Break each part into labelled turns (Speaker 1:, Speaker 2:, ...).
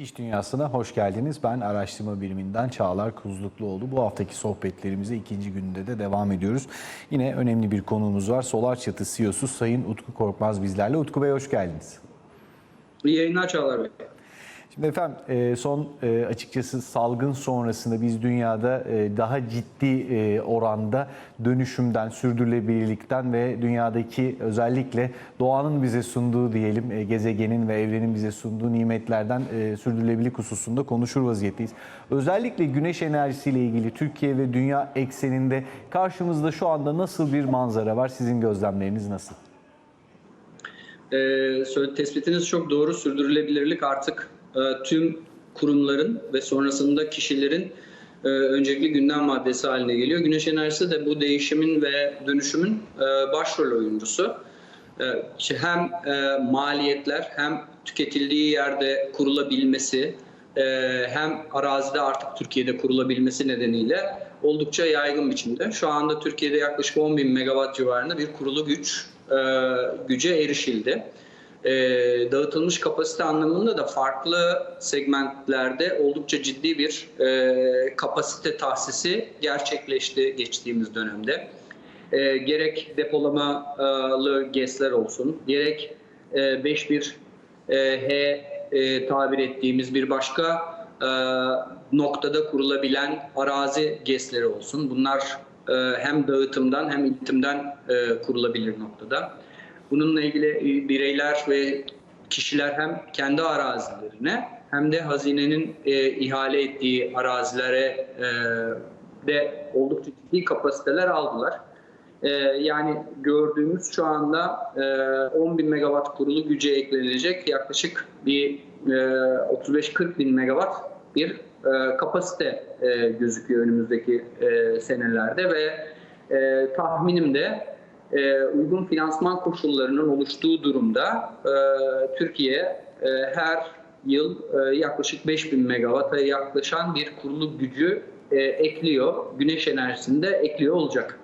Speaker 1: İş Dünyası'na hoş geldiniz. Ben araştırma biriminden Çağlar Kuzlukluoğlu. Bu haftaki sohbetlerimize ikinci günde de devam ediyoruz. Yine önemli bir konuğumuz var. Solar Çatı CEO'su Sayın Utku Korkmaz bizlerle. Utku Bey hoş geldiniz.
Speaker 2: İyi yayınlar Çağlar Bey.
Speaker 1: Şimdi efendim e, son e, açıkçası salgın sonrasında biz dünyada e, daha ciddi oranda dönüşümden, sürdürülebilirlikten ve dünyadaki özellikle doğanın bize sunduğu diyelim gezegenin ve evrenin bize sunduğu nimetlerden sürdürülebilirlik hususunda konuşur vaziyetteyiz. Özellikle güneş enerjisiyle ilgili Türkiye ve dünya ekseninde karşımızda şu anda nasıl bir manzara var? Sizin gözlemleriniz nasıl?
Speaker 2: Ee, tespitiniz çok doğru. Sürdürülebilirlik artık e, tüm kurumların ve sonrasında kişilerin e, öncelikli gündem maddesi haline geliyor. Güneş enerjisi de bu değişimin ve dönüşümün e, başrol oyuncusu. Hem maliyetler hem tüketildiği yerde kurulabilmesi hem arazide artık Türkiye'de kurulabilmesi nedeniyle oldukça yaygın biçimde. Şu anda Türkiye'de yaklaşık 10 bin megawatt civarında bir kurulu güç güce erişildi e, dağıtılmış kapasite anlamında da farklı segmentlerde oldukça ciddi bir e, kapasite tahsisi gerçekleşti geçtiğimiz dönemde. E, gerek depolamalı GES'ler olsun, gerek e, 5.1 e, e, tabir ettiğimiz bir başka e, noktada kurulabilen arazi GES'leri olsun. Bunlar e, hem dağıtımdan hem iletimden e, kurulabilir noktada. Bununla ilgili e, bireyler ve kişiler hem kendi arazilerine hem de hazinenin e, ihale ettiği arazilere e, de oldukça ciddi kapasiteler aldılar. E, yani gördüğümüz şu anda e, 10 bin megawatt kurulu güce eklenecek yaklaşık bir e, 35-40 bin megawatt bir e, kapasite e, gözüküyor önümüzdeki e, senelerde ve e, tahminim de e, uygun finansman koşullarının oluştuğu durumda e, Türkiye e, her yıl e, yaklaşık 5000 megawata yaklaşan bir kurulu gücü ekliyor. Güneş enerjisinde ekliyor olacak.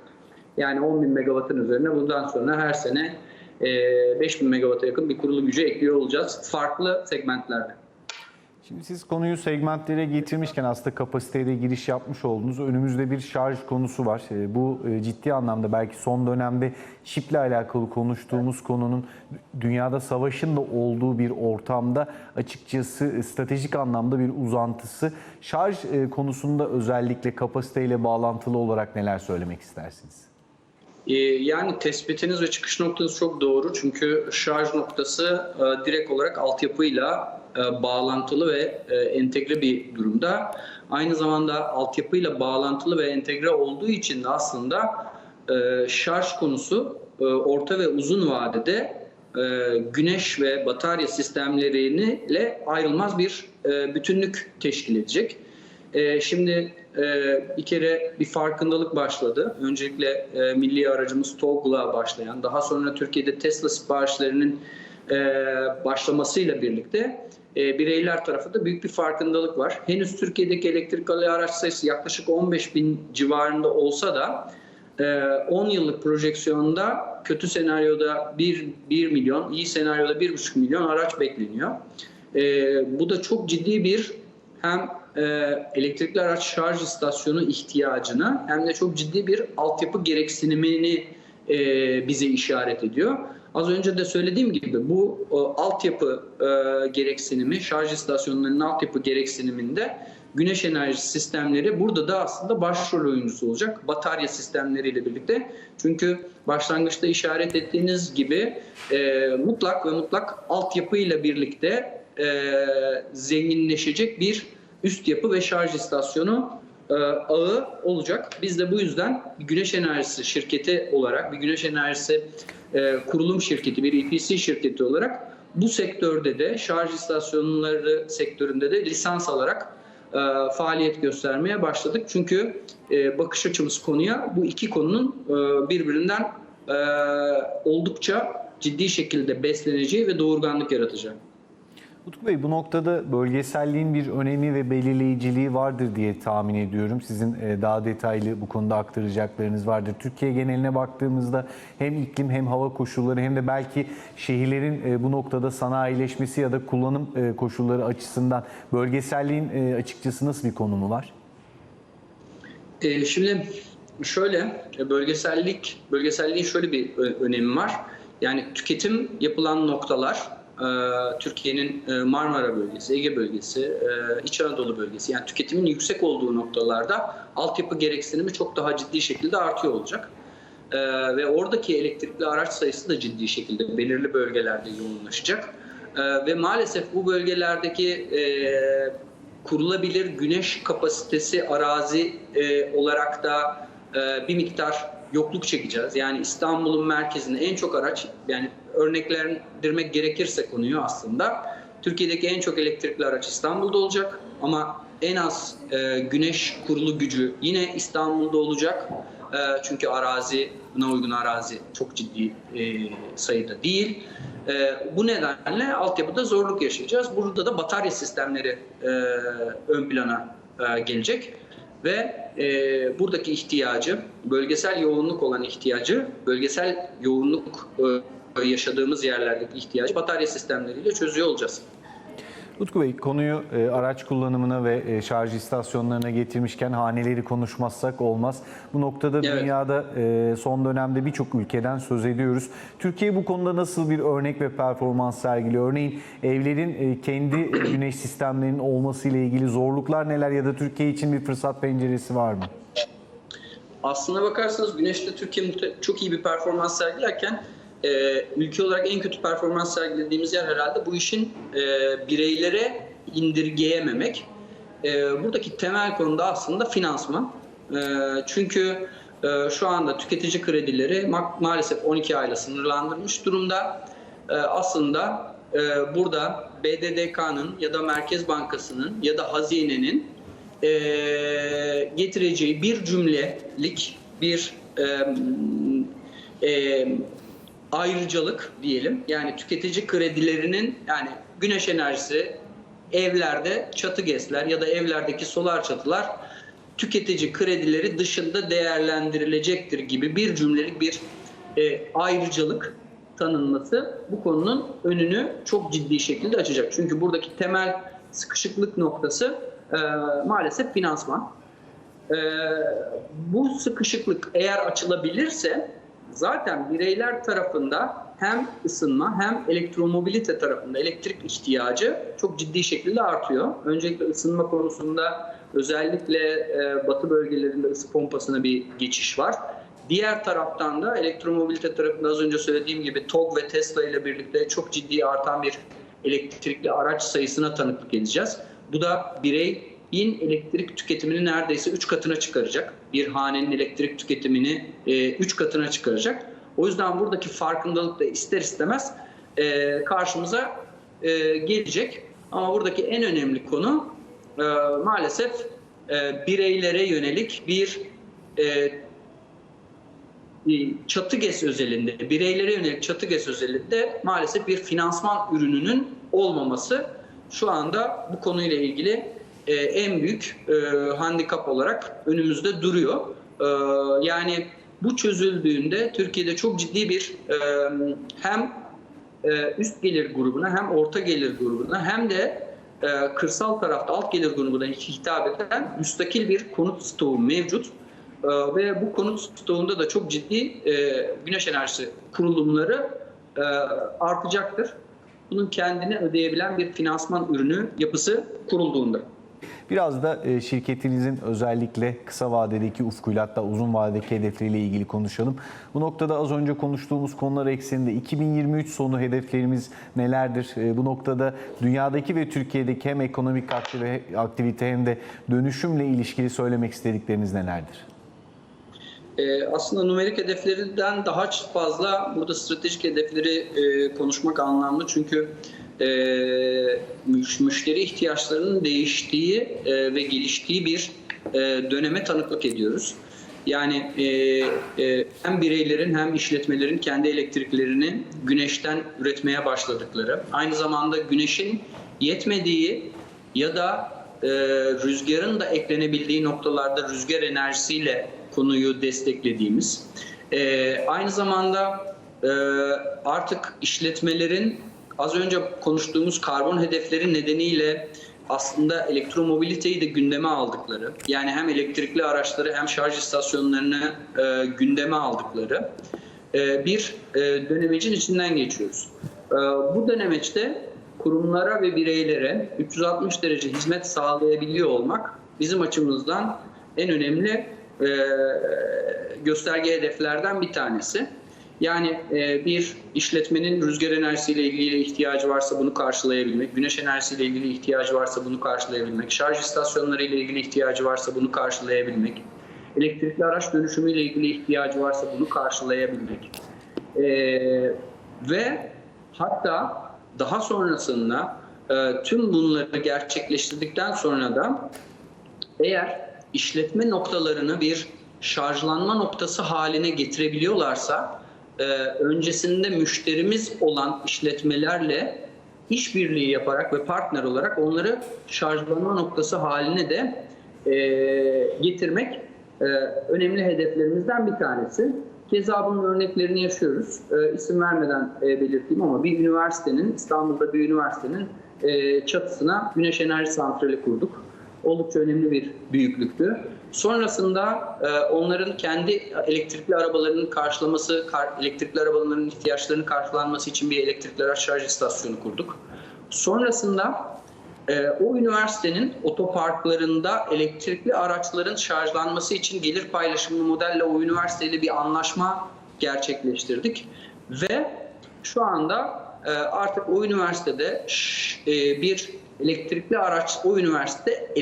Speaker 2: Yani 10 bin megawattın üzerine bundan sonra her sene e, 5000 megawata yakın bir kurulu gücü ekliyor olacağız. Farklı segmentlerde.
Speaker 1: Şimdi siz konuyu segmentlere getirmişken aslında kapasiteye de giriş yapmış oldunuz. Önümüzde bir şarj konusu var. Ee, bu e, ciddi anlamda belki son dönemde şiple alakalı konuştuğumuz konunun dünyada savaşın da olduğu bir ortamda açıkçası stratejik anlamda bir uzantısı. Şarj e, konusunda özellikle kapasiteyle bağlantılı olarak neler söylemek istersiniz?
Speaker 2: Ee, yani tespitiniz ve çıkış noktanız çok doğru. Çünkü şarj noktası e, direkt olarak altyapıyla e, bağlantılı ve e, entegre bir durumda. Aynı zamanda altyapıyla bağlantılı ve entegre olduğu için de aslında şarj konusu orta ve uzun vadede güneş ve batarya sistemleriyle ayrılmaz bir bütünlük teşkil edecek. Şimdi bir kere bir farkındalık başladı. Öncelikle milli aracımız TOG'la başlayan, daha sonra Türkiye'de Tesla siparişlerinin başlamasıyla birlikte bireyler tarafında büyük bir farkındalık var. Henüz Türkiye'deki elektrikli araç sayısı yaklaşık 15 bin civarında olsa da 10 yıllık projeksiyonda kötü senaryoda 1, 1 milyon, iyi senaryoda 1,5 milyon araç bekleniyor. Bu da çok ciddi bir hem e, elektrikli araç şarj istasyonu ihtiyacını hem de çok ciddi bir altyapı gereksinimini e, bize işaret ediyor. Az önce de söylediğim gibi bu o, altyapı e, gereksinimi, şarj istasyonlarının altyapı gereksiniminde güneş enerji sistemleri burada da aslında başrol oyuncusu olacak batarya sistemleriyle birlikte. Çünkü başlangıçta işaret ettiğiniz gibi e, mutlak ve mutlak altyapıyla birlikte e, zenginleşecek bir üst yapı ve şarj istasyonu e, ağı olacak. Biz de bu yüzden bir güneş enerjisi şirketi olarak, bir güneş enerjisi e, kurulum şirketi, bir EPC şirketi olarak bu sektörde de şarj istasyonları sektöründe de lisans alarak e, faaliyet göstermeye başladık. Çünkü bakış açımız konuya bu iki konunun birbirinden oldukça ciddi şekilde besleneceği ve doğurganlık yaratacağı.
Speaker 1: Utku Bey bu noktada bölgeselliğin bir önemi ve belirleyiciliği vardır diye tahmin ediyorum. Sizin e, daha detaylı bu konuda aktaracaklarınız vardır. Türkiye geneline baktığımızda hem iklim hem hava koşulları hem de belki şehirlerin e, bu noktada sanayileşmesi ya da kullanım e, koşulları açısından bölgeselliğin açıkçası nasıl bir konumu var?
Speaker 2: Şimdi şöyle bölgesellik bölgeselliğin şöyle bir önemi var. Yani tüketim yapılan noktalar Türkiye'nin e, Marmara bölgesi, Ege bölgesi, e, İç Anadolu bölgesi yani tüketimin yüksek olduğu noktalarda altyapı gereksinimi çok daha ciddi şekilde artıyor olacak. E, ve oradaki elektrikli araç sayısı da ciddi şekilde belirli bölgelerde yoğunlaşacak. E, ve maalesef bu bölgelerdeki e, kurulabilir güneş kapasitesi arazi e, olarak da e, bir miktar yokluk çekeceğiz. Yani İstanbul'un merkezinde en çok araç yani örneklendirmek gerekirse konuyu aslında Türkiye'deki en çok elektrikli araç İstanbul'da olacak ama en az e, güneş kurulu gücü yine İstanbul'da olacak. E, çünkü arazi, buna uygun arazi çok ciddi e, sayıda değil. E, bu nedenle altyapıda zorluk yaşayacağız. Burada da batarya sistemleri e, ön plana e, gelecek ve e, buradaki ihtiyacı, bölgesel yoğunluk olan ihtiyacı, bölgesel yoğunluk e, yaşadığımız yerlerdeki ihtiyacı batarya sistemleriyle çözüyor olacağız.
Speaker 1: Utku Bey konuyu e, araç kullanımına ve e, şarj istasyonlarına getirmişken haneleri konuşmazsak olmaz. Bu noktada
Speaker 2: Evet.
Speaker 1: dünyada e, son dönemde birçok ülkeden söz ediyoruz. Türkiye bu konuda nasıl bir örnek ve performans sergiliyor? Örneğin evlerin e, kendi güneş sistemlerinin olması ile ilgili zorluklar neler ya da Türkiye için bir fırsat penceresi var mı?
Speaker 2: Aslına bakarsanız Güneş'te Türkiye çok iyi bir performans sergilerken e, ülke olarak en kötü performans sergilediğimiz yer herhalde bu işin e, bireylere indirgeyememek. E, buradaki temel konu da aslında finansman. E, çünkü e, şu anda tüketici kredileri ma- maalesef 12 ayla sınırlandırmış durumda. E, aslında e, burada BDDK'nın ya da Merkez Bankası'nın ya da hazinenin e, getireceği bir cümlelik bir e, e, ayrıcalık diyelim. Yani tüketici kredilerinin yani güneş enerjisi evlerde çatı gesler ya da evlerdeki solar çatılar tüketici kredileri dışında değerlendirilecektir gibi bir cümlelik bir e, ayrıcalık tanınması bu konunun önünü çok ciddi şekilde açacak. Çünkü buradaki temel sıkışıklık noktası e, maalesef finansman. E, bu sıkışıklık eğer açılabilirse zaten bireyler tarafında hem ısınma hem elektromobilite tarafında elektrik ihtiyacı çok ciddi şekilde artıyor. Öncelikle ısınma konusunda özellikle e, batı bölgelerinde ısı pompasına bir geçiş var. Diğer taraftan da elektromobilite tarafında az önce söylediğim gibi TOG ve Tesla ile birlikte çok ciddi artan bir elektrikli araç sayısına tanıklık edeceğiz. Bu da bireyin elektrik tüketimini neredeyse 3 katına çıkaracak. Bir hanenin elektrik tüketimini 3 katına çıkaracak. O yüzden buradaki farkındalık da ister istemez e, karşımıza e, gelecek. Ama buradaki en önemli konu e, maalesef e, bireylere yönelik bir e, çatı GES özelinde, bireylere yönelik çatı GES özelinde maalesef bir finansman ürününün olmaması şu anda bu konuyla ilgili e, en büyük e, handikap olarak önümüzde duruyor. E, yani bu çözüldüğünde Türkiye'de çok ciddi bir e, hem e, üst gelir grubuna hem orta gelir grubuna hem de e, kırsal tarafta alt gelir grubuna hitap eden müstakil bir konut stoğu mevcut. Ee, ve bu konut stoğunda da çok ciddi e, güneş enerjisi kurulumları e, artacaktır. Bunun kendini ödeyebilen bir finansman ürünü yapısı kurulduğunda.
Speaker 1: Biraz da e, şirketinizin özellikle kısa vadedeki ufkuyla hatta uzun vadedeki hedefleriyle ilgili konuşalım. Bu noktada az önce konuştuğumuz konular ekseninde 2023 sonu hedeflerimiz nelerdir? E, Bu noktada dünyadaki ve Türkiye'deki hem ekonomik akti- aktivite hem de dönüşümle ilişkili söylemek istedikleriniz nelerdir?
Speaker 2: Ee, aslında numerik hedeflerinden daha fazla burada stratejik hedefleri e, konuşmak anlamlı. Çünkü e, müş- müşteri ihtiyaçlarının değiştiği e, ve geliştiği bir e, döneme tanıklık ediyoruz. Yani e, e, hem bireylerin hem işletmelerin kendi elektriklerini güneşten üretmeye başladıkları, aynı zamanda güneşin yetmediği ya da e, rüzgarın da eklenebildiği noktalarda rüzgar enerjisiyle konuyu desteklediğimiz, e, aynı zamanda e, artık işletmelerin az önce konuştuğumuz karbon hedefleri nedeniyle aslında elektromobiliteyi de gündeme aldıkları, yani hem elektrikli araçları hem şarj istasyonlarını e, gündeme aldıkları e, bir e, dönemecin içinden geçiyoruz. E, bu dönemeçte kurumlara ve bireylere 360 derece hizmet sağlayabiliyor olmak bizim açımızdan en önemli e, gösterge hedeflerden bir tanesi. Yani e, bir işletmenin rüzgar enerjisiyle ilgili ihtiyacı varsa bunu karşılayabilmek, güneş enerjisiyle ilgili ihtiyacı varsa bunu karşılayabilmek, şarj istasyonları ile ilgili ihtiyacı varsa bunu karşılayabilmek, elektrikli araç dönüşümü ile ilgili ihtiyacı varsa bunu karşılayabilmek. E, ve hatta daha sonrasında e, tüm bunları gerçekleştirdikten sonra da eğer işletme noktalarını bir şarjlanma noktası haline getirebiliyorlarsa e, öncesinde müşterimiz olan işletmelerle işbirliği yaparak ve partner olarak onları şarjlanma noktası haline de e, getirmek e, önemli hedeflerimizden bir tanesi. Keza bunun örneklerini yaşıyoruz. E, isim vermeden e, belirteyim ama bir üniversitenin, İstanbul'da bir üniversitenin e, çatısına güneş enerji santrali kurduk oldukça önemli bir büyüklüktü. Sonrasında e, onların kendi elektrikli arabalarının karşılaması, kar, elektrikli arabaların ihtiyaçlarının karşılanması için bir elektrikli araç şarj istasyonu kurduk. Sonrasında e, o üniversitenin otoparklarında elektrikli araçların şarjlanması için gelir paylaşımlı modelle o üniversiteyle bir anlaşma gerçekleştirdik ve şu anda e, artık o üniversitede ş- e, bir elektrikli araç o üniversite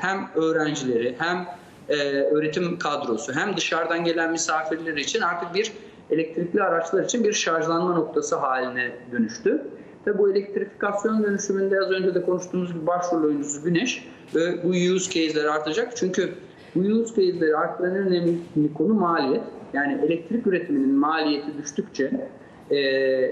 Speaker 2: hem öğrencileri hem e, öğretim kadrosu hem dışarıdan gelen misafirler için artık bir elektrikli araçlar için bir şarjlanma noktası haline dönüştü. Ve bu elektrifikasyon dönüşümünde az önce de konuştuğumuz gibi başrol oyuncusu Güneş ve bu use case'ler artacak. Çünkü bu use case'leri arttıran en önemli konu maliyet. Yani elektrik üretiminin maliyeti düştükçe e,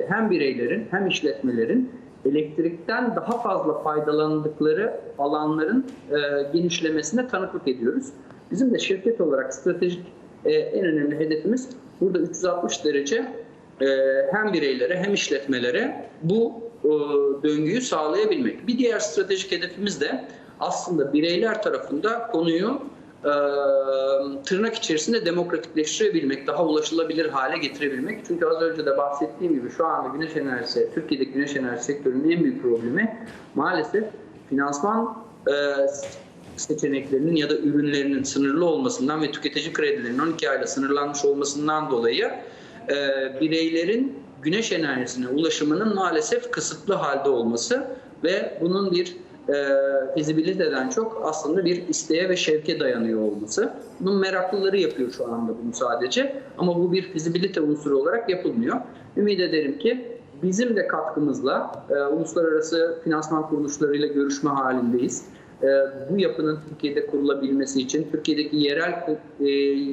Speaker 2: hem bireylerin hem işletmelerin elektrikten daha fazla faydalandıkları alanların e, genişlemesine tanıklık ediyoruz. Bizim de şirket olarak stratejik e, en önemli hedefimiz burada 360 derece e, hem bireylere hem işletmelere bu e, döngüyü sağlayabilmek. Bir diğer stratejik hedefimiz de aslında bireyler tarafında konuyu e, tırnak içerisinde demokratikleştirebilmek, daha ulaşılabilir hale getirebilmek. Çünkü az önce de bahsettiğim gibi şu anda güneş enerjisi, Türkiye'deki güneş enerji sektörünün en büyük problemi maalesef finansman e, seçeneklerinin ya da ürünlerinin sınırlı olmasından ve tüketici kredilerinin 12 ayla sınırlanmış olmasından dolayı e, bireylerin güneş enerjisine ulaşımının maalesef kısıtlı halde olması ve bunun bir e, fizibiliteden çok aslında bir isteğe ve şevke dayanıyor olması. Bunun meraklıları yapıyor şu anda bunu sadece ama bu bir fizibilite unsuru olarak yapılmıyor. Ümit ederim ki bizim de katkımızla e, uluslararası finansman kuruluşlarıyla görüşme halindeyiz. E, bu yapının Türkiye'de kurulabilmesi için Türkiye'deki yerel e,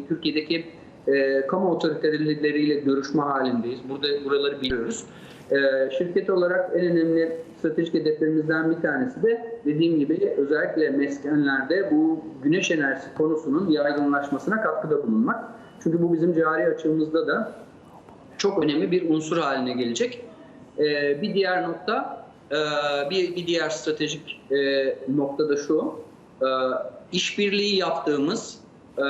Speaker 2: Türkiye'deki e, kamu otoriteleriyle görüşme halindeyiz. Burada buraları biliyoruz. E, şirket olarak en önemli stratejik hedeflerimizden bir tanesi de dediğim gibi özellikle meskenlerde bu güneş enerjisi konusunun yaygınlaşmasına katkıda bulunmak. Çünkü bu bizim cari açığımızda da çok önemli bir unsur haline gelecek. E, bir diğer nokta, e, bir, bir diğer stratejik e, nokta da şu. E, işbirliği yaptığımız, e,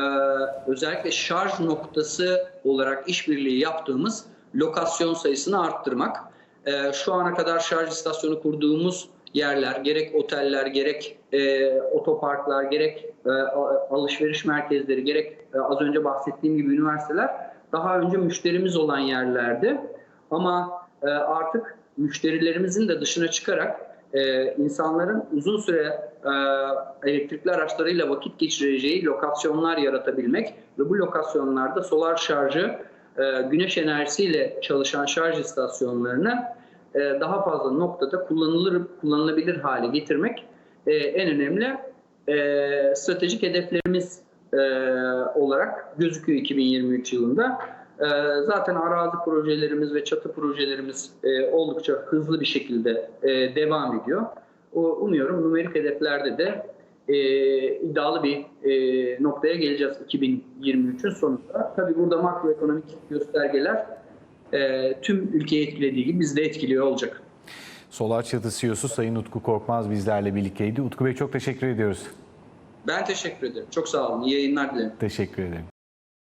Speaker 2: özellikle şarj noktası olarak işbirliği yaptığımız lokasyon sayısını arttırmak. E, şu ana kadar şarj istasyonu kurduğumuz yerler, gerek oteller, gerek e, otoparklar, gerek e, alışveriş merkezleri, gerek e, az önce bahsettiğim gibi üniversiteler daha önce müşterimiz olan yerlerdi. Ama e, artık müşterilerimizin de dışına çıkarak e, insanların uzun süre e, elektrikli araçlarıyla vakit geçireceği lokasyonlar yaratabilmek ve bu lokasyonlarda solar şarjı, e, güneş enerjisiyle çalışan şarj istasyonlarını e, daha fazla noktada kullanılır kullanılabilir hale getirmek e, en önemli e, stratejik hedeflerimiz e, olarak gözüküyor 2023 yılında. E, zaten arazi projelerimiz ve çatı projelerimiz e, oldukça hızlı bir şekilde e, devam ediyor. Umuyorum numerik hedeflerde de e, iddialı bir noktaya geleceğiz 2023'ün sonunda. Tabii burada makroekonomik göstergeler tüm ülkeyi etkilediği gibi bizi de etkiliyor olacak.
Speaker 1: Solar Çatı CEO'su Sayın Utku Korkmaz bizlerle birlikteydi. Utku Bey çok teşekkür ediyoruz.
Speaker 2: Ben teşekkür ederim. Çok sağ olun. İyi yayınlar dilerim.
Speaker 1: Teşekkür ederim.